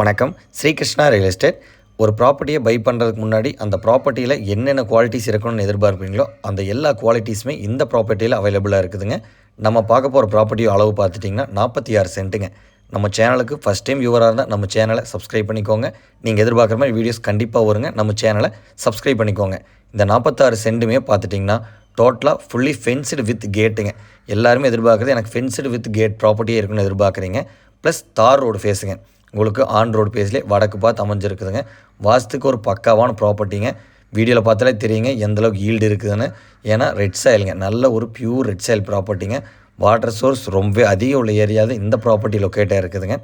வணக்கம். Srikrishna real estate. ஒரு ப்ராப்பர்ட்டியை பை பண்ணுறதுக்கு முன்னாடி அந்த ப்ராப்பர்ட்டியில் என்னென்ன குவாலிட்டிஸ் இருக்கணும்னு எதிர்பார்ப்பீங்களோ அந்த எல்லா குவாலிட்டிஸுமே இந்த ப்ராப்பர்ட்டியில் அவைலபிளாக இருக்குதுங்க. நம்ம பார்க்க போகிற ப்ராப்பர்ட்டியோ அளவு பார்த்துட்டிங்கன்னா நாற்பத்தி ஆறு சென்ட்டுங்க நம்ம சேனலுக்கு ஃபஸ்ட் டைம் வியூவராக இருந்தால் நம்ம சேனலை சப்ஸ்கிரைப் பண்ணிக்கோங்க. நீங்கள் எதிர்பார்க்குற மாதிரி வீடியோஸ் கண்டிப்பாக வருங்க. நம்ம சேனலை சப்ஸ்கிரைப் பண்ணிக்கோங்க. இந்த நாற்பத்தாறு சென்ட்டுமே பார்த்துட்டிங்கன்னா டோட்டலாக ஃபுல்லி ஃபென்ஸ்டு வித் கேட்டுங்க எல்லாருமே எதிர்பார்க்குறது எனக்கு ஃபென்ஸ்டு வித் கேட் ப்ராப்பர்ட்டியே இருக்குன்னு எதிர்பார்க்குறீங்க. ப்ளஸ் தார் ரோடு ஃபேஸுங்க உங்களுக்கு ஆன் ரோடு பேஸ்லேயே வடக்கு பார்த்து அமைஞ்சிருக்குதுங்க. வாஸ்துக்கு ஒரு பக்காவான ப்ராப்பர்ட்டிங்க வீடியோவில் பார்த்தாலே தெரியுங்க எந்த அளவுக்கு ஈல்டு இருக்குதுன்னு. ஏன்னா ரெட் சாயிலுங்க நல்ல ஒரு பியூர் ரெட் சாயில் ப்ராப்பர்ட்டிங்க வாட்டர் சோர்ஸ் ரொம்பவே அதிகம் உள்ள ஏரியாவது இந்த ப்ராப்பர்ட்டி லொக்கேட்டாக இருக்குதுங்க.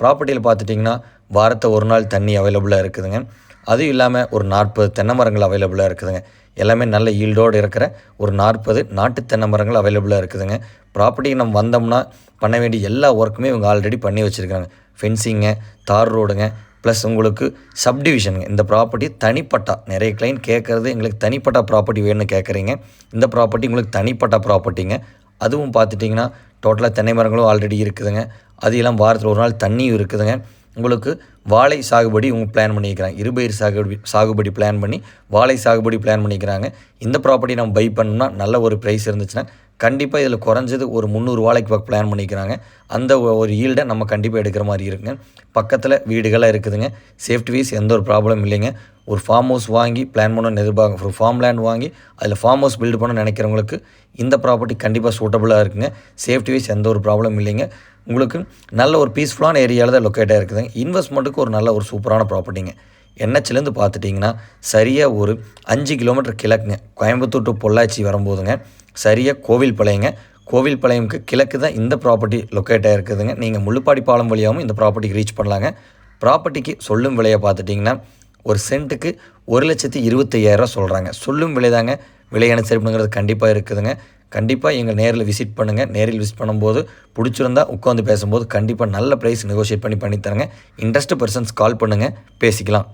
ப்ராப்பர்ட்டியில் பார்த்துட்டிங்கன்னா வாரத்தை ஒரு நாள் தண்ணி அவைலபிளாக இருக்குதுங்க. அதுவும் இல்லாமல் ஒரு நாற்பது தென்னை மரங்கள் அவைலபிளாக இருக்குதுங்க. எல்லாமே நல்ல ஈல்டோடு இருக்கிற ஒரு நாற்பது நாட்டு தென்னை மரங்கள் அவைலபிளாக இருக்குதுங்க. ப்ராப்பர்ட்டிக்கு நம்ம வந்தோம்னா பண்ண வேண்டிய எல்லா ஒர்க்குமே இவங்க ஆல்ரெடி பண்ணி வச்சுருக்காங்க. ஃபென்சிங்க தார் ரோடுங்க ப்ளஸ் உங்களுக்கு சப்டிவிஷனுங்க இந்த ப்ராப்பர்ட்டி தனிப்பட்டா நிறைய கிளைண்ட் கேட்குறது எங்களுக்கு தனிப்பட்ட ப்ராப்பர்ட்டி வேணும்னு கேட்குறீங்க. இந்த ப்ராப்பர்ட்டி உங்களுக்கு தனிப்பட்ட ப்ராப்பர்ட்டிங்க அதுவும் பார்த்துட்டிங்கன்னா டோட்டலாக தென்னை மரங்களும் ஆல்ரெடி இருக்குதுங்க. அது எல்லாம் வாரத்தில் ஒரு நாள் தண்ணியும் இருக்குதுங்க. உங்களுக்கு வாழை சாகுபடி இவங்க பிளான் பண்ணியிருக்கிறாங்க இருபயிர் சாகுபடி சாகுபடி பிளான் பண்ணி வாழை சாகுபடி பிளான் பண்ணிக்கிறாங்க. இந்த ப்ராப்பர்ட்டி நம்ம பை பண்ணோம்னா நல்ல ஒரு ப்ரைஸ் இருந்துச்சுன்னா கண்டிப்பாக இதில் குறைஞ்சது ஒரு முந்நூறு வாழைக்கு பக்கம் பிளான் பண்ணிக்கிறாங்க. அந்த ஒரு ஈல்டை நம்ம கண்டிப்பாக எடுக்கிற மாதிரி இருக்குங்க. பக்கத்தில் வீடுகளாக இருக்குதுங்க. சேஃப்டி வைஸ் எந்த ஒரு ப்ராப்ளம் இல்லைங்க. ஒரு ஃபார்ம் ஹவுஸ் வாங்கி பிளான் பண்ணணும்னு எதிர்பார்க்க ஒரு ஃபார்ம் லேண்ட் வாங்கி அதில் ஃபார்ம் ஹவுஸ் பில்டு பண்ண நினைக்கிறவங்களுக்கு இந்த ப்ராப்பர்ட்டி கண்டிப்பாக சூட்டபுளாக இருக்குங்க. சேஃப்டி வைஸ் எந்த ஒரு ப்ராப்ளம் இல்லைங்க. உங்களுக்கு நல்ல ஒரு பீஸ்ஃபுல்லான ஏரியாவில் தான் லொக்கேட்டாக இருக்குதுங்க இன்வெஸ்ட்மெண்ட்டுக்கு ஒரு நல்ல ஒரு சூப்பரான ப்ராப்பர்ட்டிங்க என்ஹெச்லேருந்து பார்த்துட்டிங்கன்னா சரியாக ஒரு அஞ்சு கிலோமீட்டர் கிழக்குங்க. கோயம்புத்தூர் டு பொள்ளாச்சி வரும்போதுங்க சரியாக கோவில் பாளையங்க கோவில் கோவில்பாளையம்க்கு கிழக்கு தான் இந்த ப்ராப்பர்ட்டி லொக்கேட்டாக இருக்குதுங்க நீங்கள் முள்ளுப்பாடி பாலம் வழியாகவும் இந்த ப்ராப்பர்ட்டிக்கு ரீச் பண்ணலாங்க. ப்ராப்பர்ட்டிக்கு சொல்லும் விலையை பார்த்துட்டிங்கன்னா ஒரு சென்ட்டுக்கு ஒரு லட்சத்தி இருபத்தையாயிரரூவா சொல்கிறாங்க சொல்லும் விலை தாங்க விலையான அனுசரிப்புங்கிறது கண்டிப்பாக இருக்குதுங்க. கண்டிப்பாக எங்கள் நேரில் விசிட் பண்ணுங்கள் நேரில் விசிட் பண்ணும்போது பிடிச்சிருந்தா உட்காந்து பேசும்போது கண்டிப்பாக நல்ல ப்ரைஸ் நெகோஷியேட் பண்ணி பண்ணித்தரங்க. இன்ட்ரெஸ்ட் பர்சன்ஸ் கால் பண்ணுங்கள் பேசிக்கலாம்.